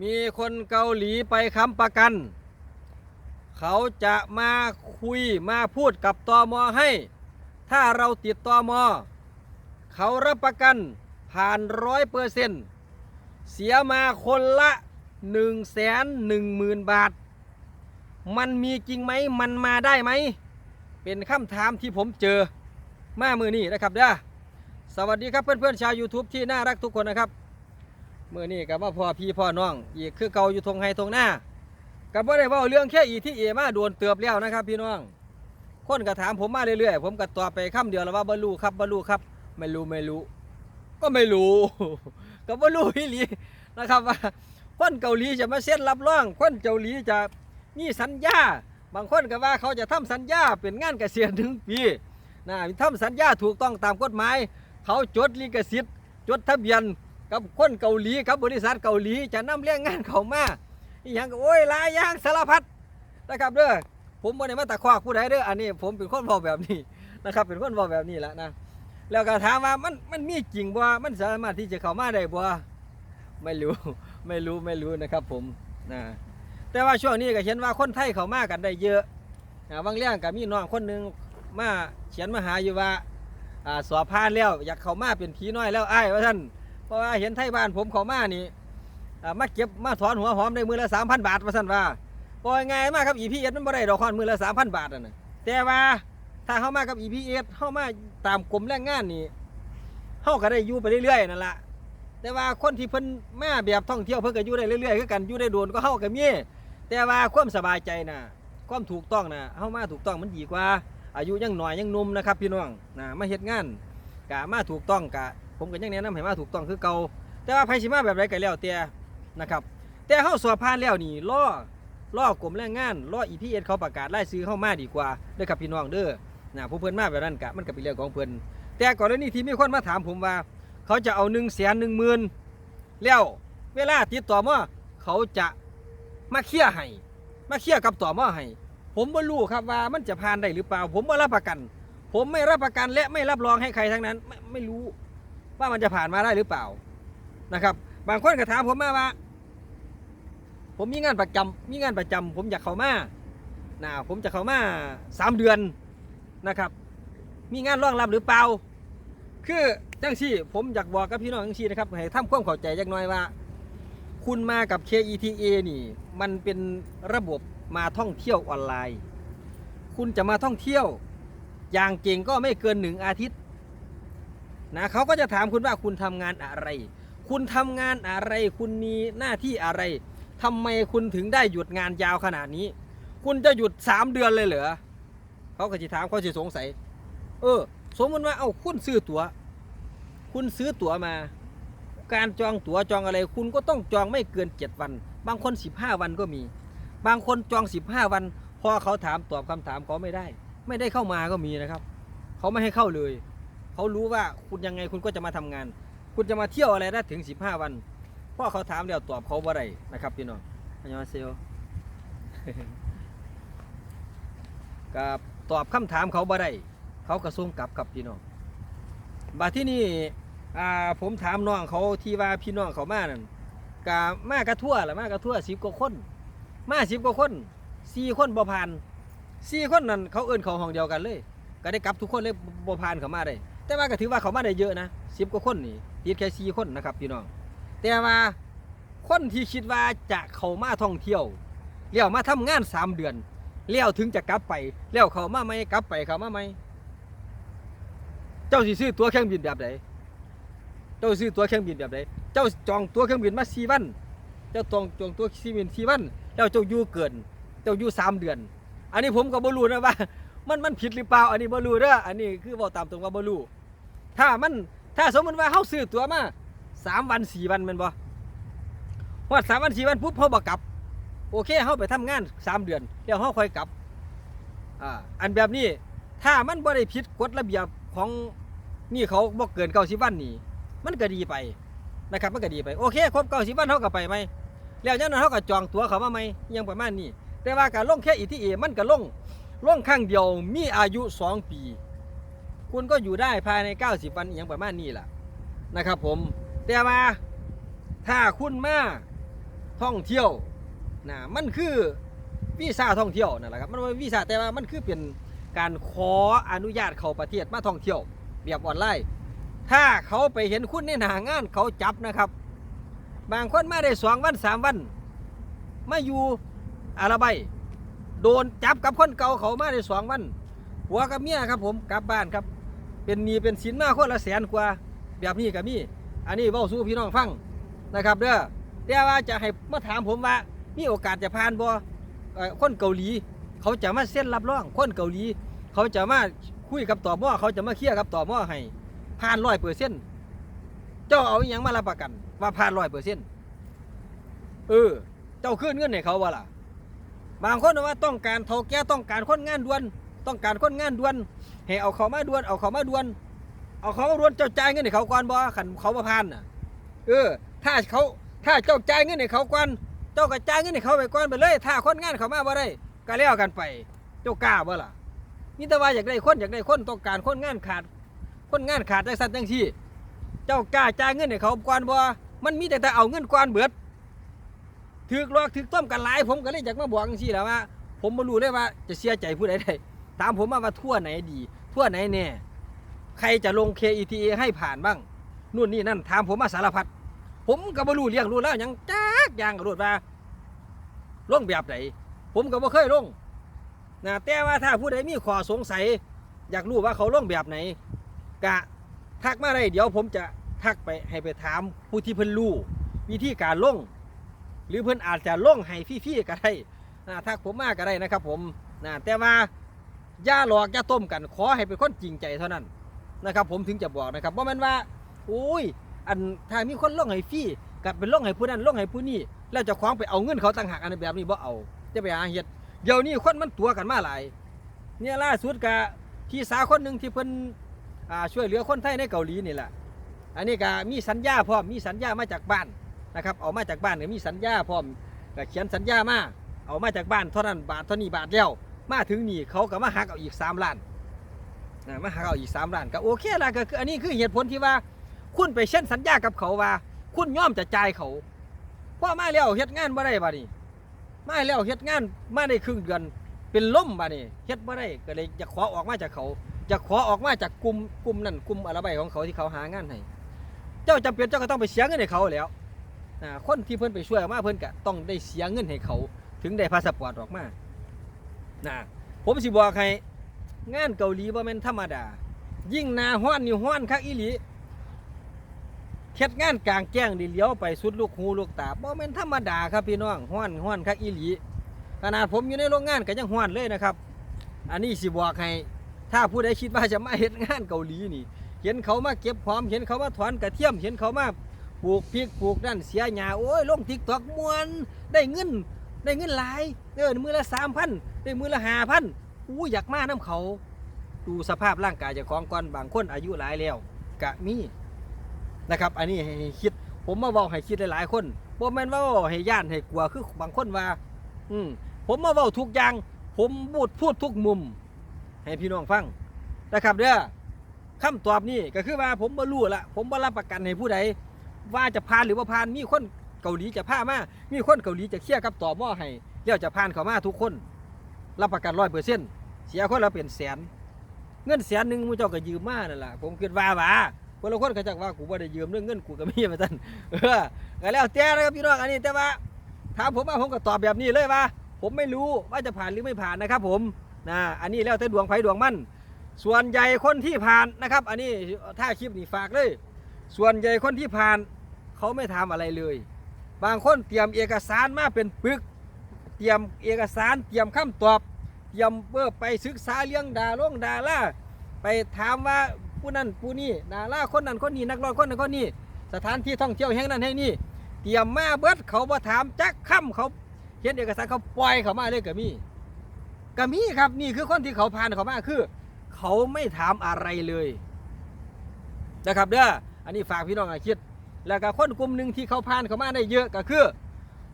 มีคนเกาหลีไปค้ำประกัน เขาจะมาคุยมาพูดกับตอมอให้ ถ้าเราติดตอมอเขารับประกันผ่านร้อยเปอร์เซ็นต์เสียมาคนละ1นึ่งแสนหนึ่งหมื่นบาท มันมีจริงไหมมันมาได้ไหม เป็นคำถามที่ผมเจอมามือนี้นะครับเด้อสวัสดีครับเพื่อนๆชาว YouTube ที่น่ารักทุกคนนะครับ มื่อนี้กับว่าพ่อพี่พ่อน้องอีกคือเก่าอยู่ทงไฮทงหน้ากับว่าได้ว่าเรื่องแค่อีที่เอมาโดนเตือบแล้วนะครับ พี่น้อง คนก็ถามผมมาเรื่อยๆผมก็ตอบไปคำเดียวแล้วว่าบรรลุครับบรรลุครับ ไม่รู้ไม่รู้ ก็ไม่รู้ก็บรรลุพี่หลีนะครับว่าคนเกาหลีจะมาเซ็นรับรองคนเกาหลีจะมีสัญญา บางคนก็ว่าเขาจะทำสัญญาเป็นงานเกษียณถึงปีนะทำสัญญาถูกต้องตามกฎหมาย เขาจดลิขสิทธิ์จดทะเบียน กับคนเกาหลีกับบริษัทเกาหลีจะนำเรื่องงานเขามาอีหยังก็โอ้ยลายยางสารพัดนะครับเด้อผมบ่ได้มาตะคอกผู้ใดเด้ออันนี้ ผมเป็นคนบอกแบบนี้นะครับ เป็นคนบอกแบบนี้แหละนะแล้วก็ถามว่ามันมันมีจริงบ่มันสามารถที่จะเข้ามาได้บ่ไม่รู้ไม่รู้ไม่รู้นะครับ ผมนะแต่ว่าช่วงนี้ก็เห็นว่าคนไทยเข้ามากันได้เยอะอ่าบางเรื่องก็มีน้องคนหนึงมาเขียนมาหาอยู่ว่าอ่าสอบผ่านแล้วอยากเข้ามาเป็นผีน้อยแล้วอ้ายว่าท่าน เพราะว่าเห็นไทยบ้านผมเขามานี่มาเก็บมาถอนหัวหอมได้มือละสามพันบาทว่าสั่นว่าปล่อยง่ายมากครับอีพีเอสมันบ่ได้ดอกคอนมือละสามพันบาทอะนะแต่ว่าถ้าเข้ามากับอีพีเอสเข้ามาตามกรมแรงงานนี่เข้าก็ได้อยู่ไปเรื่อยๆนั่นแหละแต่ว่าคนที่เพิ่นมาแบบท่องเที่ยวเพิ่นก็อยู่ได้เรื่อยๆคือกันอยู่ได้โดนก็เข้ากับมีแต่ว่าความสบายใจนะความถูกต้องนะเข้ามาถูกต้องมันดีกว่า อายุยังหน่อยยังนุ่มนะครับพี่น้องนะมาเฮ็ดงานกะมาถูกต้องกะ ผมก็ยังแนะนำให้มาถูกต้องคือเก่าแต่ว่าไผสิมาแบบไรก็แล้วแต่นะครับแต่เฮาสอบผ่านแล้วนี่ล่อล่อกรมแรงงานล่อ EPS เขาประกาศรายชื่อเข้ามาดีกว่าเด้อครับพี่น้องเด้อนะผู้เพิ่อนมาแบบนั้นกะมันก็เป็นเรื่องของเพิ่อนแต่กรณีที่มีคนมาถามผมว่า เขาจะเอา1นึ่งแสนหนึ่งหมื่นแล้วเวลาติดต่อมาเขาจะมาเคลียร์ให้มาเคลียร์กับต่อมาให้ผมบ่รู้ครับว่ามันจะผ่านได้หรือเปล่า ผมบ่รับประกัน ผมไม่รับประกันและไม่รับรองให้ใครทั้งนั้นไม่ไม่รู้ ว่ามันจะผ่านมาได้หรือเปล่านะครับ บางคนก็ถามผมมาว่า ผมมีงานประจำมีงานประจำผมอยากเข้ามานะผมจะเข้ามาสามเดือนนะครับ มีงานรองรับหรือเปล่า คือจังซี่ผมอยากบอกกับพี่น้องจังซี่นะครับให้ทำความเข้าใจจักหน่อยว่า คุณมากับ KETA นี่ มันเป็นระบบมาท่องเที่ยวออนไลน์ คุณจะมาท่องเที่ยว อย่างเก่งก็ไม่เกินหนึ่งอาทิตย์ นะเขาก็จะถามคุณว่าคุณทำงานอะไร คุณทำงานอะไร คุณมีหน้าที่อะไรทำไมคุณถึงได้หยุดงานยาวขนาดนี้ คุณจะหยุดสามเดือนเลยเหรอเขาก็จะถามเขาจะสงสัย เออ สมมติว่าเอาคุณซื้อตัว๋ว คุณซื้อตั๋วมา การจองตั๋วจองอะไร คุณก็ต้องจองไม่เกินเจ็ดวัน บางคนสิบห้าวันก็มี บางคนจองสิบห้าวันพอเขาถามตอบคำถามเขาไม่ได้ ไม่ได้เข้ามาก็มีนะครับ เขาไม่ให้เข้าเลย เขารู้ว่าคุณยังไงคุณก็จะมาทำงาน คุณจะมาเที่ยวอะไรได้ถึง 15 วันเพราะเขาถามแล้วตอบเขาบ่ได้นะครับพี่น้องอันยองเซลกับตอบคำถามเขาบ่ได้เขากระซุ่มกลับกับพี่น้องบาที่นี่อ่าผมถามน้องเขาที่ว่าพี่น้องเขามานั่นกะมากระทั่วละมากระทั่วสิบกว่าคน มาสิบกว่าคนสี่คนบ่ผ่านสี่คนนั่นเขาเอิ้นเขาห้องเดียวกันเลย ก็ได้กลับทุกคนเลยบ่ผ่านเขามาได้ แต่ว่าก็ถือว่าเขามาได้เยอะนะสิบกว่าคนนี่ติดแค่สี่คนนะครับพี่น้องแต่ว่าคนที่คิดว่าจะเข้ามาท่องเที่ยวเลี้ยวมาทำงานสามเดือนเลี้ยวถึงจะกลับไปเลี้ยวเขามาไหมกลับไปเขามาไหมเจ้าสิซื้อตั๋วเครื่องบินแบบไหนเจ้าซื้อตั๋วเครื่องบินแบบไหนเจ้าจองตั๋วเครื่องบินมาสี่วันเจ้าจองจองตั๋วเครื่องบินสี่วันแล้วเจ้าอยู่เกิน เจ้าอยู่สามเดือน อันนี้ผมก็บ่รู้นะว่า มันมันผิดหรือเปล่า อันนี้บ่รู้เด้ออันนี้คือบอกตามตรงว่าบ่รู้ ถ้ามันถ้าสมมติว่าเฮาซื้อตั๋วมาสามวันสี่วันแมันบ่ฮอดสามวันสี่วันปุ๊บเฮาบ่กลับ โอเคเฮาไปทำงานสามเดือนแล้วเฮาค่อยกลับอ่าอันแบบนี้ถ้ามันบ่ได้ผิดกฎระเบียบของนี่เขาบ่เกินเก้าสิบวันนี่มันก็ดีไปนะครับมันก็ดีไปโอเคครบเก้าสิบวันเฮาก็ไปไหมแล้วจากนั้นเฮาก็จองตั๋วเขามาไหมยังประมาณนี้แต่ว่าการลงแค่อีทีเอมันก็ลงล่วงครั้งเดียวมีอายุ2ปี คุณก็อยู่ได้ภายใน 90 วันอย่างประมาณนี้แหละนะครับผมแต่ว่าถ้าคุณมาท่องเที่ยวนะมันคือวีซ่าท่องเที่ยวนั่นแหละครับมันว่าวีซ่าแต่ว่ามันคือเป็นการขออนุญาตเข้าประเทศมาท่องเที่ยวแบบออนไลน์ ถ้าเขาไปเห็นคุณในหนางานเขาจับนะครับ บางคนมาได้สองวันสามวัน มาอยู่อาราไบโดนจับกับคนเก่าเขามาได้สองวันหัวกับเมียครับผมกลับบ้านครับ เป็นหนีเป็นสินมาคนละแสนกว่าแบบนี้กับมีอันนี้เว้าสู้พี่น้องฟังนะครับเด้อแต่ว่าจะให้มาถามผมว่ามีโอกาสจะผ่านบ่อ่อคนเกาหลี เขาจะมาเซ็นรับรองคนเกาหลี เขาจะมาคุยกับต่อมอเขาจะมาเคลียร์กับต่อมอให้ผ่านร้อยเปอร์เซ็นต์เจ้าเอาอย่างมารับประกัน ว่าผ่านร้อยเปอร์เซ็นต์เออ เจ้าคืนเงินให้เขาบ่ล่ะ บางคนว่าต้องการเท่าแก่ต้องการคนงานด่วน ต้องการคนงานด่วนให้เอาเขามาด่วนเอาเขามาด่วน เอาเขามาด่วนเจ้าจ่ายเงินให้เขาก่อนบ่ขันเขามาผ่านน่ะ เออ ถ้าเขาถ้าเจ้าจ่ายเงินให้เขาก่อนเจ้าก็จ่ายเงินให้เขาไปก่อนไปเลย ถ้าคนงานเขามาบ่ได้ก็แล้วกันไป เจ้ากล้าบ่ล่ะนี่แต่ว่าอยากได้คนอยากได้คนต้องการคนงานขาด คนงานขาดจังซั่นจังซี่ เจ้ากล้าจ่ายเงินให้เขาก่อนบ่มันมีแต่แต่เอาเงินก่อนเบิดถือกลอกถือต้มกันหลายผมก็เลยอยากมาบอกจังซี่แล้วว่าผมบ่รู้เลยว่าจะเสียใจผู้ใดได้ ถามผมมาว่าทั่วไหนดี ทั่วไหนแน่ใครจะลง KETA ให้ผ่านบ้างนู่นนี่นั่นถามผมมาสารพัดผมก็บ่รู้เรื่องรู้แล้วยังจักยางกระโดดว่าลงแบบไหนผมก็บ่เคยลงนะแต่ว่าถ้าผู้ใดมีข้อสงสัย อยากรู้ว่าเขาลงแบบไหนกะทักมาได้เดี๋ยวผมจะทักไปให้ไปถามผู้ที่เพิ่นรู้วิธีการลง หรือเพิ่นอาจจะลงให้ฟรีๆก็ได้นะทักผมมาก็ได้นะครับ ผมนะแต่ว่า อย่าหลอกอย่าต้มกัน ขอให้เป็นคนจริงใจเท่านั้นนะครับ ผมถึงจะบอกนะครับว่ามันว่าโอ้ยอันถ้ามีคนล่องให้ฟรีกับเป็นล่องให้ผู้นั้นล่องให้ผู้นี้แล้วจะคว้างไปเอาเงินเขาต่างหากอันแบบนี้บ่เอาจะไปหาเฮ็ดเดี๋ยวนี้คนมันตัวกันมาหลายเนี่ยล่าสุดกะพี่สาวคนหนึ่งที่เพิ่นช่วยเหลือคนไทยในเกาหลีนี่แหละอันนี้ก็มีสัญญาพร้อมมีสัญญามาจากบ้านนะครับเอามาจากบ้านก็มีสัญญาพร้อมก็เขียนสัญญามาเอามาจากบ้านเท่านั้นบาทเท่านี้บาทแล้ว มาถึงนี่เขาก็มาหักเอาอีกสามล้านนะมาหักเอาอีกสามล้านก็โอเคละก็คืออันนี้คือเหตุผลที่ว่า คุณไปเช่นสัญญากับเขาว่า คุณยอมจะจ่ายเขาเพราะมาแล้วเฮ็ดงานบ่ได้บ่นี่มาแล้วเฮ็ดงานมาได้ครึ่งเดือนเป็นล่มบ่นี่เฮ็ดบ่ได้ก็เลยจะขอออกมาจากเขาจะขอออกมาจากกลุ่มกลุ่มนั่นกลุ่มอะไรใบของเขาที่เขาหางานให้เจ้าจำเป็นเจ้าก็ต้องไปเสียเงินให้เขาแล้วคนที่เพิ่นไปช่วยออกมาเพิ่นก็ต้องได้เสียเงินให้เขา ถึงได้พาสปอร์ตออกมา นะผมสิบอกให้งานเกาหลีบ่แม่นธรรมดา ยิ่งนาฮ้อนนี่ฮ้อนคักอีหลีเฮ็ดงานกลางแจ้งดิเลี้ยวไปสุดลูกหูลูกตาบ่แม่นธรรมดาครับพี่น้องห้อนห้อนคักอีหลีขนาดผมอยู่ในโรงงานก็ยังห้อนเลยนะครับ อันนี้สิบอกให้ถ้าผู้ใดคิดว่าจะมาเฮ็ดงานเกาหลีนี่ เห็นเขามาเก็บหอมเห็นเขามาถอนกระเทียม เห็นเขามาปลูกพริกปลูกนั่นเสียหญ้าโอ้ยลง TikTok มวนได้เงิน ได้เงินหลายเออมือละ3,000ได้มือละ5,000อู้อยากมานํเขา ดูสภาพร่างกายเจ้าของก่อนบางคนอายุหลายแล้วกะมีนะครับ อันนี้ให้คิด ผมมาบอกให้คิดหลายๆคนบ่แม่นว่าว้าให้ย่านให้กลัวคือบางคนว่า อืมผมมาเว้าทุกอย่าง ผมพูดพูดทุกมุม ให้พี่น้องฟังนะครับเด้อคำตอบนี้ก็คือว่าผมบ่รู้ละผมบ่รับประกันให้ผู้ใดว่าจะผ่านหรือว่าผ่านมีคน เกาหลีจะพามา มีคนเกาหลีจะเคลียร์กับต่อหม้อให้แล้ยวจะผ่านเขามาทุกคน รับประกันร้อยเปอร์เซ็นต์เสียคนละเป็นแสน เงินแสนหนึ่งมูเจ้าก็ยืมมานั่นแหละผมคิดว่าว่าคนละคนก็จักว่ากูบ่ได้ยืมเรื่องเงินกูก็มีมาท่านเออก็แล้วแต่นะครับพี่น้องอันนี้แต่ว่าถามผมว่าผมก็ตอบแบบนี้เลยว่า ผมไม่รู้ว่าจะผ่านหรือไม่ผ่านนะครับ ผมนะอันนี้แล้วแต่ดวงไฟดวงมันส่วนใหญ่คนที่ผ่านนะครับ อันนี้ถ้าคลิปนี้ฝากเลย ส่วนใหญ่คนที่ผ่านเขาไม่ทำอะไรเลย บางคนเตรียมเอกสารมาเป็นปึก เตรียมเอกสารเตรียมคำตอบ เตรียมเพื่อไปศึกษาเรื่องดาลงดาราไปถามว่าผู้นั้นผู้นี้ดาราคนนั้นคนนี้นักร้องคนนั้นคนนี้สถานที่ท่องเที่ยวแห่งนั้นแห่งนี้เตรียมมาเบิดเขาบ่ถามจักคำเขาเขียนเอกสารเขาปล่อยเขามาเลยก็มีก็มีครับนี่คือคนที่เขาผ่านเขามาคือ เขาไม่ถามอะไรเลยนะครับเด้ออันนี้ฝากพี่น้องให้คิด แล้วก็คนกลุ่มหนึ่งที่เขาผ่านเขามาได้เยอะก็คือ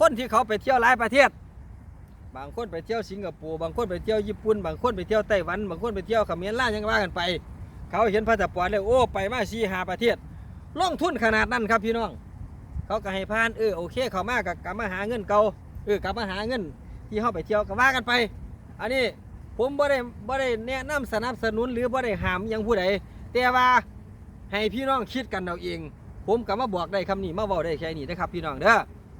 คนที่เขาไปเที่ยวหลายประเทศ บางคนไปเที่ยวสิงคโปร์บางคนไปเที่ยวญี่ปุ่น บางคนไปเที่ยวไต้หวัน บางคนไปเที่ยวเขมรล่าวยังว่ากันไป เขาเห็นพาสปอร์ตแล้วโอ้ไปมาสี่หาประเทศล่องทุนขนาดนั้นครับพี่น้อง เขาก็ให้ผ่านเออโอเค เขามากับกลับมาหาเงินเก่าเออกลับมาหาเงิน ที่เขาไปเที่ยวก็ว่ากันไป อันนี้ผมบ่ได้บ่ได้แนะนำสนับสนุนหรือบ่ได้ห้ามยังผู้ใดแต่ว่าให้พี่น้องคิดกันเอาเอง ผมก็มาบอกได้คำนี้มาเว้าได้แค่นี้นะครับพี่น้องเด้อ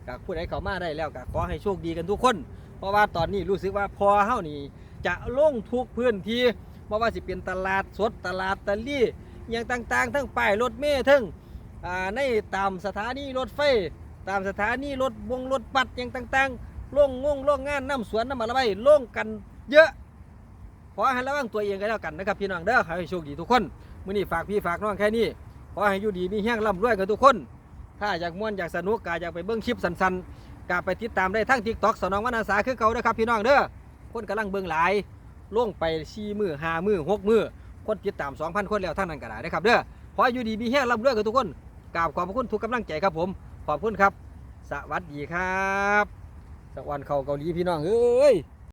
กับผู้ใดเขามาได้แล้วก็ขอให้โชคดีกันทุกคน เพราะว่าตอนนี้รู้สึกว่าพอเฮานี่จะลงทุกพื้นที่บ่ว่าสิเป็นตลาดสดตลาดตะลี่อย่างต่างๆ ทั้งป้ายรถเมล์ทั้งในตามสถานีรถไฟ ตามสถานีรถวงรถบัสอย่างต่างๆล่งงงล่งงานน้ำสวนน้ำอะไรไปโล่งกันเยอะขอให้ระวังตัวเองกันแล้วกันนะครับพี่น้องเด้อขอให้โชคดีทุกคนมื้อนี้ฝากพี่ฝากน้องแค่นี้ ขอให้อยู่ดีมีแห้งร่ำรวยกันทุกคน ถ้าอยากม่วนอยากสนุกก็อยากไปเบิ่งคลิปสั้นๆก็ไปติดตามได้ทั้ง TikTok สนองวรรณสาคือเก่าเด้อครับพี่น้องเด้อคนกำลังเบิ่งหลายลงไป4มือ5มือ6มือคนติดตาม2,000คนแล้วทั้งนั้นก็ได้นะครับเด้อขอให้อยู่ดีมีแห้งร่ำรวยกันทุกคนกราบขอบพระคุณทุกกำลังใจครับผม ขอบคุณครับ สวัสดีครับ สวรรค์เขาเกาหลีพี่น้องเอ้ย